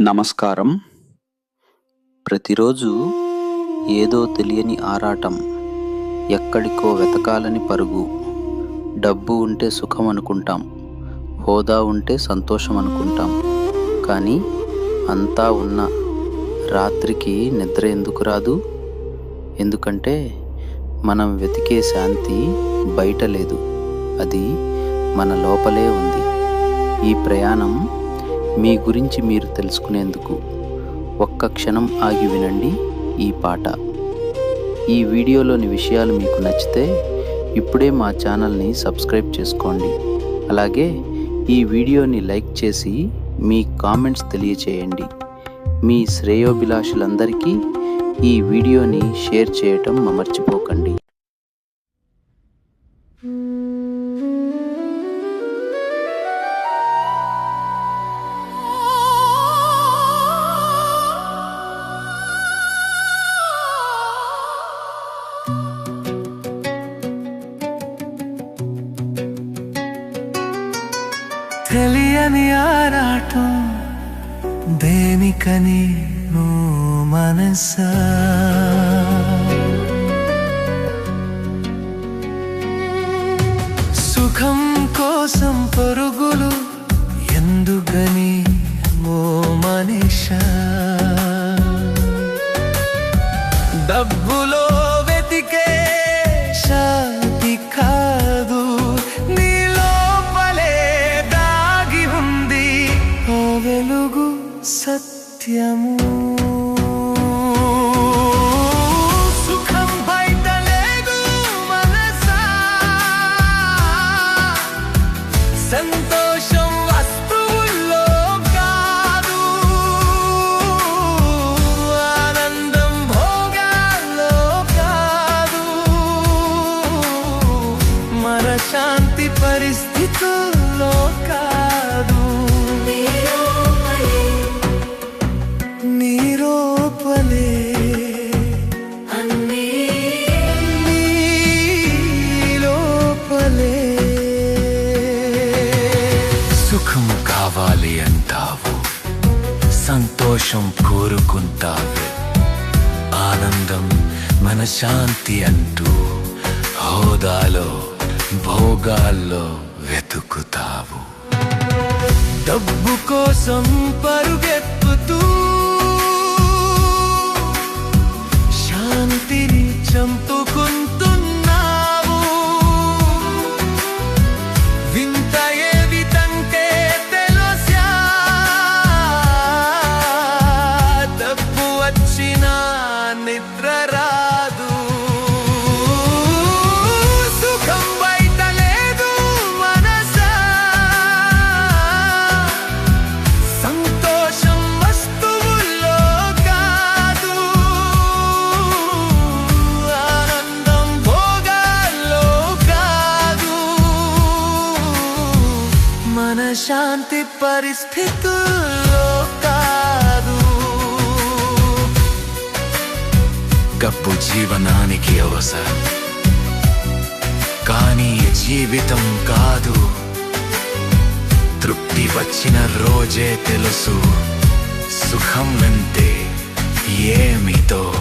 నమస్కారం. ప్రతిరోజు ఏదో తెలియని ఆరాటం ఎక్కడికో వెతకాలని పరుగు. డబ్బు ఉంటే సుఖం అనుకుంటాం హోదా ఉంటే సంతోషం అనుకుంటాం. కానీ అంతా ఉన్న రాత్రికి నిద్ర ఎందుకు రాదు? ఎందుకంటే మనం వెతికే శాంతి బయట లేదు. అది మన లోపలే ఉంది. ఈ ప్రయాణం మీ గురించి మీరు తెలుసుకునేందుకు ఒక్క క్షణం ఆగి వినండి ఈ పాట. ఈ వీడియోలోని విషయాలు మీకు నచ్చితే ఇప్పుడే మా ఛానల్ని సబ్స్క్రైబ్ చేసుకోండి. అలాగే ఈ వీడియోని లైక్ చేసి మీ కామెంట్స్ తెలియచేయండి. మీ శ్రేయోభిలాషులందరికీ ఈ వీడియోని షేర్ చేయటం మర్చిపోకండి తెలియని ఆరాటం దేనికని నువ్వు మనసా? సుఖం కోసం పరుగులు ఎందుకని ఓ మనిషా? డబ్బులో వెతికే శాంతి కా సత్యము. సంతోషం వస్తువుల్లో కాదు. ఆనందం భోగాల్లో కాదు. మన శాంతి పరిస్థితుల్లో కాదు సుఖం కావాలి అంటావు. సంతోషం కోరుకుంటావు. ఆనందం మనశాంతి అంటూ హోదాలో భోగాల్లో వెతుకుతావు. డబ్బు కోసం పరుగెత్తుతూ పరిస్థితుల్లో కాదు. గప్పు జీవనానికి అవసరం. కానీ జీవితం కాదు. తృప్తి వచ్చిన రోజే తెలుసు. సుఖం అంటే ఏమితో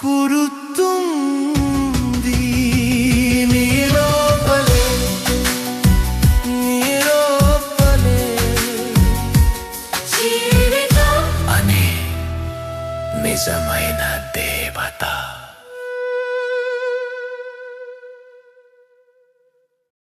కురుతుంది నీలోపలే అనే నిజమైన దేవత.